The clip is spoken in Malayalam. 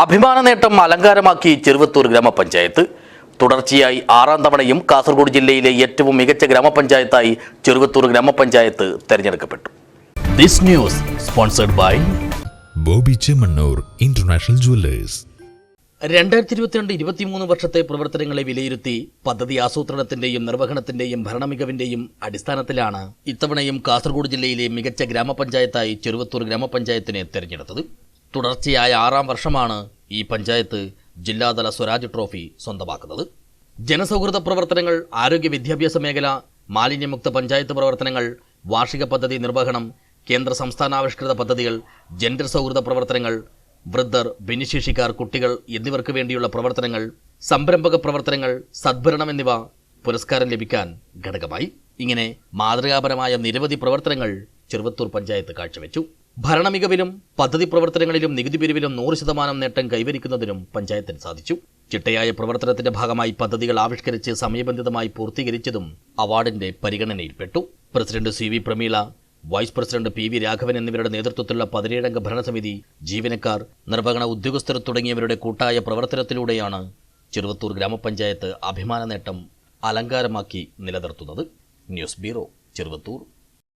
അഭിമാന നേട്ടം അലങ്കാരമാക്കി ചെറുവത്തൂർ ഗ്രാമപഞ്ചായത്ത്. തുടർച്ചയായി ആറാം തവണയും കാസർഗോഡ് ജില്ലയിലെ ഏറ്റവും മികച്ച ഗ്രാമപഞ്ചായത്തായി ചെറുവത്തൂർ ഗ്രാമപഞ്ചായത്ത് തെരഞ്ഞെടുക്കപ്പെട്ടു. This news sponsored by Bobby Chemmanur international jewellers. രണ്ടായിരത്തി ഇരുപത്തിരണ്ട് ഇരുപത്തിമൂന്ന് വർഷത്തെ പ്രവർത്തനങ്ങളെ വിലയിരുത്തി പദ്ധതി ആസൂത്രണത്തിന്റെയും നിർവഹണത്തിന്റെയും ഭരണമികവിന്റെയും അടിസ്ഥാനത്തിലാണ് ഇത്തവണയും കാസർഗോഡ് ജില്ലയിലെ മികച്ച ഗ്രാമപഞ്ചായത്തായി ചെറുവത്തൂർ ഗ്രാമപഞ്ചായത്തിനെ തെരഞ്ഞെടുത്തത്. തുടർച്ചയായ ആറാം വർഷമാണ് ഈ പഞ്ചായത്ത് ജില്ലാതല സ്വരാജ് ട്രോഫി സ്വന്തമാക്കുന്നത്. ജനസൗഹൃദ പ്രവർത്തനങ്ങൾ ആരോഗ്യ വിദ്യാഭ്യാസ മേഖല മാലിന്യമുക്ത പഞ്ചായത്ത് പ്രവർത്തനങ്ങൾ വാർഷിക പദ്ധതി നിർവഹണം കേന്ദ്ര സംസ്ഥാനാവിഷ്കൃത പദ്ധതികൾ ജെൻഡർ സൗഹൃദ പ്രവർത്തനങ്ങൾ വൃദ്ധർ ഭിന്നശേഷിക്കാർ കുട്ടികൾ എന്നിവർക്ക് വേണ്ടിയുള്ള പ്രവർത്തനങ്ങൾ സംരംഭക പ്രവർത്തനങ്ങൾ സദ്ഭരണം എന്നിവ പുരസ്കാരം ലഭിക്കാൻ ഘടകമായി. ഇങ്ങനെ മാതൃകാപരമായ നിരവധി പ്രവർത്തനങ്ങൾ ചെറുവത്തൂർ പഞ്ചായത്ത് കാഴ്ചവെച്ചു. ഭരണമികവിലും പദ്ധതി പ്രവർത്തനങ്ങളിലും നികുതി പിരിവിലും നൂറ് ശതമാനം നേട്ടം കൈവരിക്കുന്നതിനും പഞ്ചായത്തിന് സാധിച്ചു. ചിട്ടയായ പ്രവർത്തനത്തിന്റെ ഭാഗമായി പദ്ധതികൾ ആവിഷ്കരിച്ച് സമയബന്ധിതമായി പൂർത്തീകരിച്ചതും അവാർഡിന്റെ പരിഗണനയിൽപ്പെട്ടു. President C V Prameela vice president P V Raghavan എന്നിവരുടെ നേതൃത്വത്തിലുള്ള പതിനേഴംഗ ഭരണസമിതി ജീവനക്കാർ നിർവഹണ ഉദ്യോഗസ്ഥർ തുടങ്ങിയവരുടെ കൂട്ടായ പ്രവർത്തനത്തിലൂടെയാണ് ചെറുവത്തൂർ ഗ്രാമപഞ്ചായത്ത് അഭിമാന നേട്ടം അലങ്കാരമാക്കി നിലനിർത്തുന്നത്. News bureau Cheruvathur.